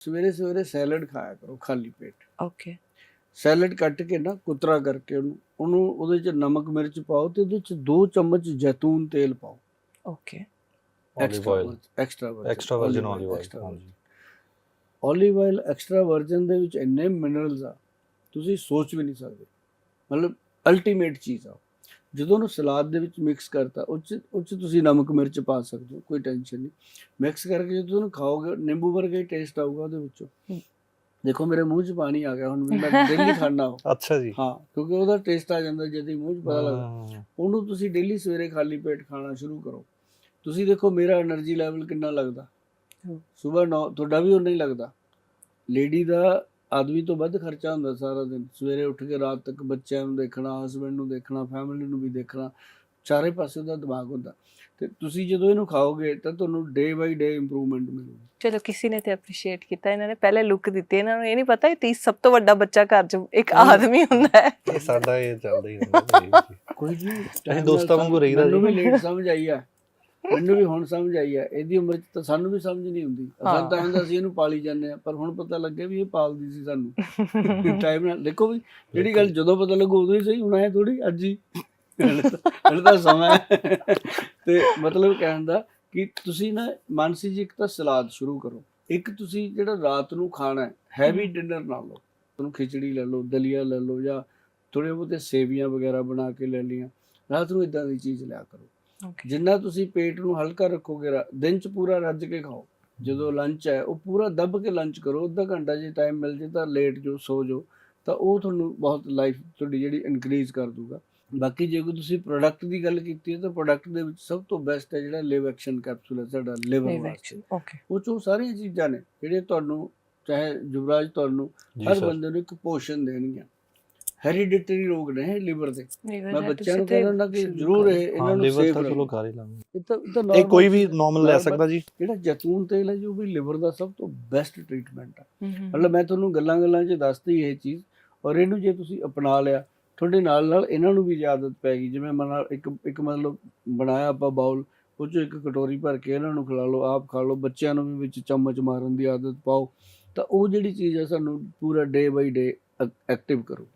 ਸਵੇਰੇ ਸਵੇਰੇ ਸੈਲਡ ਖਾਇਆ ਕਰੋ ਖਾਲੀ ਪੇਟ। ਓਕੇ ਸੈਲਡ ਕੱਟ ਕੇ ਨਾ ਕੁਤਰਾ ਕਰਕੇ ਉਹਨੂੰ ਉਹਨੂੰ ਉਹਦੇ ਚ ਨਮਕ ਮਿਰਚ ਪਾਓ ਤੇ ਉਹਦੇ ਚ 2 ਚਮਚ ਜੈਤੂਨ ਤੇਲ ਪਾਓ। Okay extra oil extra virgin ਦੇ ਵਿੱਚ ਇੰਨੇ ਮਿਨਰਲਸ ਆ ਤੁਸੀਂ ਸੋਚ ਵੀ ਨਹੀਂ ਸਕਦੇ। ਮਤਲਬ ਅਲਟੀਮੇਟ ਚੀਜ਼ ਆ ਜਦੋਂ ਉਹਨੂੰ ਸਲਾਦ ਦੇ ਵਿੱਚ ਮਿਕਸ ਕਰਤਾ ਉੱਚ ਉੱਚ ਤੁਸੀਂ ਨਮਕ ਮਿਰਚ ਪਾ ਸਕਦੇ ਹੋ ਕੋਈ ਟੈਨਸ਼ਨ ਨਹੀਂ। ਮਿਕਸ ਕਰਕੇ ਜਦੋਂ ਉਹਨੂੰ ਖਾਓਗੇ ਨਿੰਬੂ ਵਰਗਾ ਹੀ ਟੇਸਟ ਆਊਗਾ ਉਹਦੇ ਵਿੱਚੋਂ। ਦੇਖੋ ਮੇਰੇ ਮੂੰਹ 'ਚ ਪਾਣੀ ਆ ਗਿਆ ਹੁਣ ਮੈਂ ਡੇਲੀ ਖਾਣਾ ਹੋ। ਅੱਛਾ ਜੀ। ਹਾਂ ਕਿਉਂਕਿ ਉਹਦਾ ਟੇਸਟ ਆ ਜਾਂਦਾ ਜਦ ਹੀ ਮੂੰਹ 'ਚ ਪਤਾ ਲੱਗਦਾ। ਉਹਨੂੰ ਤੁਸੀਂ ਡੇਲੀ ਸਵੇਰੇ ਖਾਲੀ ਪੇਟ ਖਾਣਾ ਸ਼ੁਰੂ ਕਰੋ। ਤੁਸੀਂ ਦੇਖੋ ਮੇਰਾ એનર્ਜੀ ਲੈਵਲ ਕਿੰਨਾ ਲੱਗਦਾ। ਸਵੇਰ 9 ਤੁਹਾਡਾ ਵੀ ਉਹ ਨਹੀਂ ਲੱਗਦਾ। ਲੇਡੀ ਦਾ ਆਦਮੀ ਤੋਂ ਵੱਧ ਖਰਚਾ ਹੁੰਦਾ ਸਾਰਾ ਦਿਨ ਸਵੇਰੇ ਉੱਠ ਕੇ ਰਾਤ ਤੱਕ ਬੱਚਿਆਂ ਨੂੰ ਦੇਖਣਾ ਹਸਬੰਡ ਨੂੰ ਦੇਖਣਾ ਫੈਮਿਲੀ ਨੂੰ ਵੀ ਦੇਖਣਾ ਚਾਰੇ ਪਾਸੇ ਦਾ ਦਿਮਾਗ ਹੁੰਦਾ ਤੇ ਤੁਸੀਂ ਜਦੋਂ ਇਹਨੂੰ ਖਾਓਗੇ ਤਾਂ ਤੁਹਾਨੂੰ ਡੇ ਬਾਈ ਡੇ ਇੰਪਰੂਵਮੈਂਟ ਮਿਲੂਗੀ ਚਲੋ ਕਿਸੇ ਨੇ ਤੇ ਅਪਰੀਸ਼ੀਏਟ ਕੀਤਾ ਇਹਨਾਂ ਨੇ ਪਹਿਲੇ ਲੁੱਕ ਦਿੱਤੀ ਇਹਨਾਂ ਨੂੰ ਇਹ ਨਹੀਂ ਪਤਾ ਇਹ 30 ਸਭ ਤੋਂ ਵੱਡਾ ਬੱਚਾ ਘਰ 'ਚ ਇੱਕ। ਆਦਮੀ ਹੁੰਦਾ ਹੈ ਇਹ ਸਾਡਾ ਇਹ ਚੱਲਦਾ ਹੀ ਹੁੰਦਾ ਜੀ। ਕੋਈ ਜੀ ਦੋਸਤਾਂ ਵਾਂਗੂ ਰਹੀਦਾ ਮੈਨੂੰ ਵੀ ਜੀ। ਲੇਟ ਸਮਝ ਆਈ ਆ ਮੈਨੂੰ ਵੀ ਹੁਣ ਸਮਝ ਆਈ ਆ ਇਹਦੀ ਉਮਰ 'ਚ ਤਾਂ ਸਾਨੂੰ ਵੀ ਸਮਝ ਨਹੀਂ ਹੁੰਦੀ। ਅਸਾਂ। ਤਾਂ ਹੁੰਦਾ ਸੀ ਇਹਨੂੰ ਪਾਲੀ ਜਾਂਦੇ ਆ ਪਰ ਹੁਣ ਪਤਾ ਲੱਗਿਆ ਵੀ ਇਹ ਪਾਲਦੀ ਸੀ ਸਾਨੂੰ। ਟਾਈਮ ਨਾਲ ਦੇਖੋ ਵੀ ਜਿਹੜੀ ਗੱਲ ਜਦੋਂ ਪਤਾ ਲੱਗੂ ਉਦੋਂ ਹੀ ਸਹੀ ਹੁਣ ਐ ਥੋੜੀ ਅੱਜ ਹੀ। ਹਲੇ ਤਾਂ- ਸਮਾਂ ਤੇ ਮਤਲਬ ਕਹਿਣ ਦਾ ਕਿ ਤੁਸੀਂ ਨਾ ਮਾਨਸੀ ਜੀ ਇੱਕ ਤਾਂ ਸਲਾਦ ਸ਼ੁਰੂ ਕਰੋ। ਇੱਕ ਤੁਸੀਂ ਜਿਹੜਾ ਰਾਤ ਨੂੰ ਖਾਣਾ ਹੈ ਹੈਵੀ ਡਿਨਰ ਨਾ ਲਓ। ਤੁਹਾਨੂੰ ਖਿਚੜੀ ਲੈ ਲਓ ਦਲੀਆ ਲੈ ਲਓ ਜਾਂ ਥੋੜੇ ਬਹੁਤੇ ਸੇਵੀਆਂ ਵਗੈਰਾ ਬਣਾ ਕੇ ਲੈ ਲਈਆਂ। ਰਾਤ ਨੂੰ ਇਦਾਂ ਦੀ ਚੀਜ਼ ਲਿਆ ਕਰੋ। ਜਿੰਨਾ ਤੁਸੀਂ ਪੇਟ ਨੂੰ ਹਲਕਾ ਰੱਖੋਗੇ ਦਿਨ ਚ ਪੂਰਾ ਰੱਜ ਕੇ ਖਾਓ। ਜਦੋਂ ਲੰਚ ਹੈ ਉਹ ਪੂਰਾ ਦੱਬ ਕੇ ਲੰਚ ਕਰੋ। ਅੱਧਾ ਘੰਟਾ ਜੇ ਟਾਈਮ ਮਿਲ ਜੇ ਤਾਂ ਲੇਟ ਜੋ ਸੋ ਜੋ ਤਾਂ ਉਹ ਤੁਹਾਨੂੰ ਬਹੁਤ ਲਾਈਫ ਤੁਹਾਡੀ ਜਿਹੜੀ ਇਨਕਰੀਜ਼ ਕਰ ਦੂਗਾ ਬਾਕੀ ਜੇ ਕੋਈ ਤੁਸੀਂ ਪ੍ਰੋਡਕਟ ਦੀ ਗੱਲ ਕੀਤੀ ਹੈ ਤਾਂ ਪ੍ਰੋਡਕਟ ਦੇ ਵਿੱਚ ਸਭ ਤੋਂ ਬੈਸਟ ਹੈ ਜਿਹੜਾ ਲਿਵ ਐਕਸ਼ਨ ਕੈਪਸੂਲ ਹੈ ਸਾਡਾ ਲਿਵਰ ਵਾਸਤੇ। ਓਕੇ ਉਹ ਚੋਂ ਸਾਰੀਆਂ ਚੀਜ਼ਾਂ ਨੇ ਜਿਹੜੇ ਤੁਹਾਨੂੰ ਚਾਹੇ ਯੁਵਰਾਜ ਤੁਹਾਨੂੰ ਹਰ ਬੰਦੇ ਨੂੰ ਇੱਕ ਪੋਸ਼ਨ ਦੇਣਗੀਆਂ। ਹੈਰੀਡਿਟਰੀ ਰੋਗ ਨੇ ਲਿਵਰ ਦੇ। ਮੈਂ ਬੱਚਿਆਂ ਨੂੰ ਕਹਿੰਦਾ ਹੁੰਦਾ ਕਿ ਜ਼ਰੂਰ ਇਹ ਇਹਨਾਂ ਨੂੰ ਤਾਂ ਰੱਖੋ। ਚਲੋ ਕਰ ਹੀ ਲਾਂਗੇ। ਇਹ ਤਾਂ ਇਹ ਤਾਂ ਇਹ normal- ਕੋਈ ਵੀ ਨਾਰਮਲ ਲੈ ਸਕਦਾ ਜੀ। ਜਿਹੜਾ ਜੈਤੂਨ ਤੇਲ ਹੈ ਜੋ ਵੀ ਲਿਵਰ ਦਾ ਸਭ ਤੋਂ ਬੈਸਟ ਟ੍ਰੀਟਮੈਂਟ ਹੈ ਮਤਲਬ ਮੈਂ ਤੁਹਾਨੂੰ ਗੱਲਾਂ-ਗੱਲਾਂ 'ਚ ਦੱਸਤੀ ਇਹ ਚੀਜ਼। ਔਰ ਇਹਨੂੰ ਜੇ ਤੁਸੀਂ ਅਪਣਾ ਲਿਆ ਤੁਹਾਡੇ ਨਾਲ ਨਾਲ ਇਹਨਾਂ ਨੂੰ ਵੀ ਆਦਤ ਪੈ ਗਈ। ਜਿਵੇਂ ਮਨ ਇੱਕ ਇੱਕ ਮਤਲਬ ਬਣਾਇਆ ਆਪਾਂ ਬਾਉਲ ਉਹ 'ਚ ਇੱਕ ਕਟੋਰੀ ਭਰ ਕੇ ਇਹਨਾਂ ਨੂੰ ਖਿਲਾ ਲਓ ਆਪ ਖਾ ਲਓ ਬੱਚਿਆਂ ਨੂੰ ਵੀ ਵਿੱਚ ਚਮਚ ਮਾਰਨ ਦੀ ਆਦਤ ਪਾਓ। ਤਾਂ ਉਹ ਜਿਹੜੀ ਚੀਜ਼ ਹੈ ਸਾਨੂੰ ਪੂਰਾ ਡੇ ਬਾਈ ਡੇ ਐਕਟਿਵ ਕਰੋ।